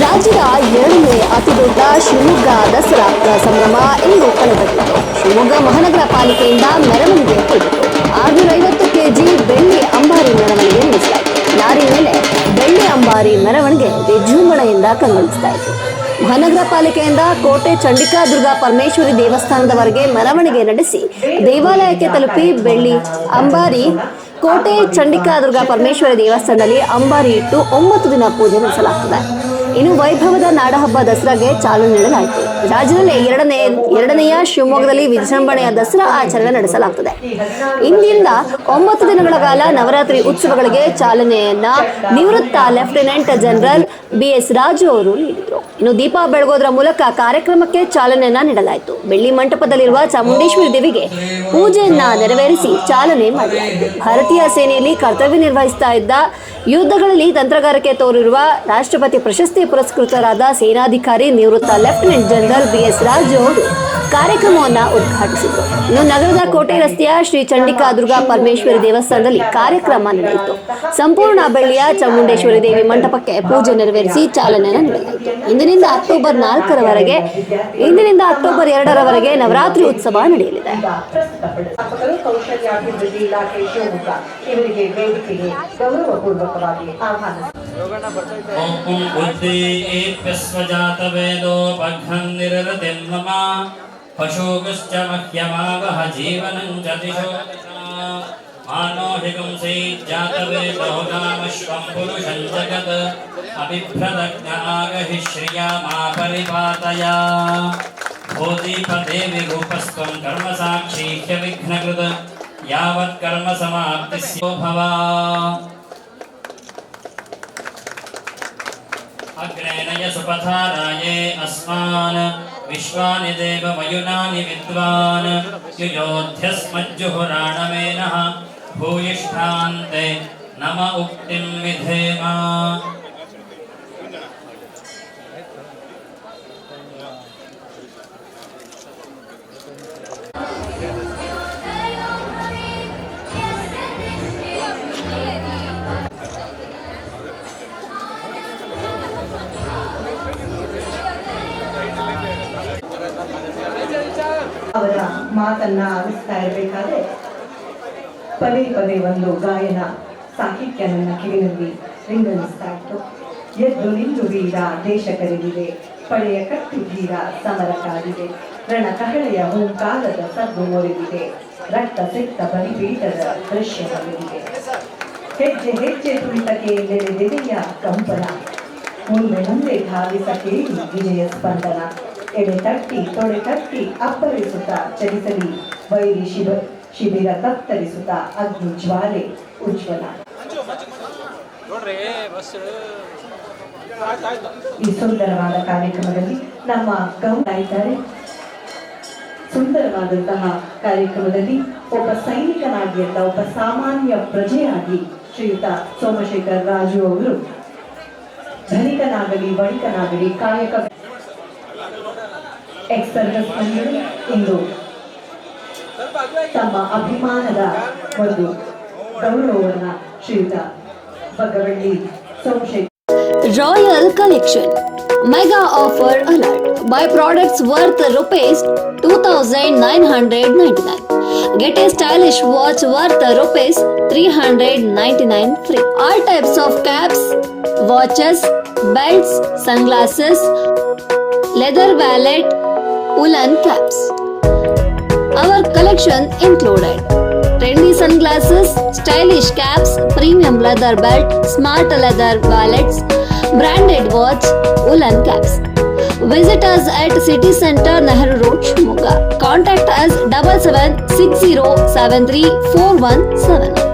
ರಾಜ್ಯದ ಏಳನೇ ಅತಿ ದೊಡ್ಡ ಶಿವಮೊಗ್ಗ ದಸರಾ ಸಂಭ್ರಮ ಇಂದು ಕಳೆದದ್ದು ಶಿವಮೊಗ್ಗ ಮಹಾನಗರ ಪಾಲಿಕೆಯಿಂದ ಮೆರವಣಿಗೆ ಆರ್ನೂರ ಅಂಬಾರಿ ಮೆರವಣಿಗೆ ವಿಜೃಂಭಣೆಯಿಂದ ಕಂಗೊಳಿಸ್ತಾ ಇತ್ತು. ಮಹಾನಗರ ಪಾಲಿಕೆಯಿಂದ ಕೋಟೆ ಚಂಡಿಕಾ ದುರ್ಗಾ ಪರಮೇಶ್ವರಿ ದೇವಸ್ಥಾನದವರೆಗೆ ಮೆರವಣಿಗೆ ನಡೆಸಿ ದೇವಾಲಯಕ್ಕೆ ತಲುಪಿ ಬೆಳ್ಳಿ ಅಂಬಾರಿ ಕೋಟೆ ಚಂಡಿಕಾ ದುರ್ಗಾ ಪರಮೇಶ್ವರಿ ದೇವಸ್ಥಾನದಲ್ಲಿ ಅಂಬಾರಿ ಇಟ್ಟು ಒಂಬತ್ತು ದಿನ ಪೂಜೆ ನಡೆಸಲಾಗ್ತದೆ. ಇನ್ನು ವೈಭವದ ನಾಡಹಬ್ಬ ದಸರಾಗೆ ಚಾಲನೆ ನೀಡಲಾಯಿತು. ರಾಜ್ಯದಲ್ಲಿ ಎರಡನೇ, ಎರಡನೆಯ ಶಿವಮೊಗ್ಗದಲ್ಲಿ ವಿಜೃಂಭಣೆಯ ದಸರಾ ಆಚರಣೆ ನಡೆಸಲಾಗುತ್ತದೆ ಇಂದಿನಿಂದ ಒಂಬತ್ತು ದಿನಗಳ ಕಾಲ ನವರಾತ್ರಿ ಉತ್ಸವಗಳಿಗೆ ಚಾಲನೆಯನ್ನ ನಿವೃತ್ತ lieutenant general B S Raju ಅವರು ನೀಡಿದರು. ಇನ್ನು ದೀಪ ಬೆಳಗೋದ್ರ ಮೂಲಕ ಕಾರ್ಯಕ್ರಮಕ್ಕೆ ಚಾಲನೆಯನ್ನ ನೀಡಲಾಯಿತು. ಬೆಳ್ಳಿ ಮಂಟಪದಲ್ಲಿರುವ ಚಾಮುಂಡೇಶ್ವರಿ ದೇವಿಗೆ ಪೂಜೆಯನ್ನ ನೆರವೇರಿಸಿ ಚಾಲನೆ ಮಾಡಲಾಯಿತು. ಭಾರತೀಯ ಸೇನೆಯಲ್ಲಿ ಕರ್ತವ್ಯ ನಿರ್ವಹಿಸ್ತಾ ಇದ್ದ ಯುದ್ಧಗಳಲ್ಲಿ ತಂತ್ರಗಾರಿಕೆ ತೋರಿರುವ ರಾಷ್ಟ್ರಪತಿ ಪ್ರಶಸ್ತಿ ಪುರಸ್ಕೃತರಾದ ಸೇನಾಧಿಕಾರಿ ನಿವೃತ್ತ lieutenant general B S Raju ಅವರು ಕಾರ್ಯಕ್ರಮವನ್ನ ಉದ್ಘಾಟಿಸಿದರು ಇನ್ನು ನಗರದ ಕೋಟೆ ರಸ್ತೆಯ ಶ್ರೀ ಚಂಡಿಕಾ ದುರ್ಗಾ ಪರಮೇಶ್ವರಿ ದೇವಸ್ಥಾನದಲ್ಲಿ ಕಾರ್ಯಕ್ರಮ ನಡೆಯಿತು ಸಂಪೂರ್ಣ ಬೆಳ್ಳಿಯ ಚಾಮುಂಡೇಶ್ವರಿ ದೇವಿ ಮಂಟಪಕ್ಕೆ ಪೂಜೆ ನೆರವೇರಿಸಿ ಚಾಲನೆಯನ್ನು ನೀಡಲಾಯಿತು ಇಂದಿನಿಂದ ಅಕ್ಟೋಬರ್ ನಾಲ್ಕರವರೆಗೆ ಇಂದಿನಿಂದ ಅಕ್ಟೋಬರ್ ಎರಡರವರೆಗೆ ನವರಾತ್ರಿ ಉತ್ಸವ ನಡೆಯಲಿದೆ ಪ್ರಸ್ತುತಪಡಿಸಿದ ಕೌಶಲ್ಯಾಭಿವೃದ್ಧಿ ಇಲಾಖೆ ಶಿವಮೊಗ್ಗ ಇವರಿಗೆ ವೇದಿಕೆಗೆ ಗೌರವಪೂರ್ವಕವಾಗಿ ಆಹ್ವಾನಿಸಿದರು ॐ बुद्धिस्वजातवेदोपघ्नन्निरतिं मम पशुगश्च मह्यमावह जीवनं च दिशो मानोहिगुंसीज्जातवेदोगामश्वं पुरुषं जगत्। अभिभ्रदग्न आगहिश्रियामापरिपातया भूदीपदेवि रूपस्त्वं कर्मसाक्षी ह्यविघ्नकृत भवा अग्रे अस्मान्। विश्वानि देवमयुनानि विद्वान् युयोध्यस्मज्जुहुराणमेनः भूयिष्ठान्ते नम उक्तिं विधेम ಅವರ ಮಾತನ್ನ ಆಲಿಸ್ತಾ ಇರಬೇಕಾದ್ರೆ ಪದೇ ಪದೇ ಒಂದು ಗಾಯನ ಸಾಹಿತ್ಯ ನನ್ನ ಕಿವಿನಲ್ಲಿ ರಿಂಗಣಿಸ್ತಾ ಇತ್ತು. ಎದ್ದು ನಿಂದು ವೀರ ದೇಶ ಕರೆದಿದೆ, ಪಡೆಯ ಕಟ್ಟು ವೀರ ಸಮರ ರಣ ಕಹಳೆಯ ಹೂಂಕಾರದ ಸದ್ದು ಮೊರೆದಿದೆ, ರಕ್ತ ಸಿಕ್ತ ಬಲಿಪೀಠದ ದೃಶ್ಯ ಹೆಜ್ಜೆ ಹೆಜ್ಜೆ ತುಳಿತಕ್ಕೆ ನೆರೆದೆದೆಯ ಕಂಪನ, ಮುಂದೆ ಮುಂದೆ ಧಾವಿಸ ಕೇಳಿ ವಿಜಯ ಸ್ಪಂದನ. ಎಡೆ ತಟ್ಟಿ ತೊಡೆ ತಟ್ಟಿ ಅಪ್ಪಳಿಸುತ್ತ ಚಲಿಸಲಿ. ವೈರಿ ಶಿವ ಶಿಬಿರ ತತ್ತರಿಸುತ್ತ ಅಗ್ನಿ ಜ್ವಾಲೆ ಉಜ್ವಲ. ಈ ಸುಂದರವಾದ ಕಾರ್ಯಕ್ರಮದಲ್ಲಿ ನಮ್ಮ ಗೌಡ ಇದ್ದಾರೆ. ಸುಂದರವಾದಂತಹ ಕಾರ್ಯಕ್ರಮದಲ್ಲಿ ಒಬ್ಬ ಸೈನಿಕನಾಗಿ ಅಂತ ಒಬ್ಬ ಸಾಮಾನ್ಯ ಪ್ರಜೆಯಾಗಿ ಶ್ರೀಯುತ ಸೋಮಶೇಖರ್ ರಾಜು ಅವರು. ಧನಿಕನಾಗಲಿ ಬಳಿಕನಾಗಲಿ ಕಾಯಕ ಎಕ್ಸ್ ಸರ್ವಿಸ್ ಇಂದು ತಮ್ಮ ಅಭಿಮಾನದ ಒಂದು ಗೌರವವನ್ನ ಶ್ರೀಯುತ Baggavalli Somashekar Royal Collection Mega Offer Alert Buy products worth rupees 2999 Get a stylish watch worth rupees 399 free All types of caps, watches, belts, sunglasses, leather wallet, woolen caps Our collection included trendy sunglasses, stylish caps, premium leather belt, smart leather wallets, branded watch, woolen caps. Visit us at City Center, Nehru Road, Shimoga. Contact us double seven six zero seven three four one seven.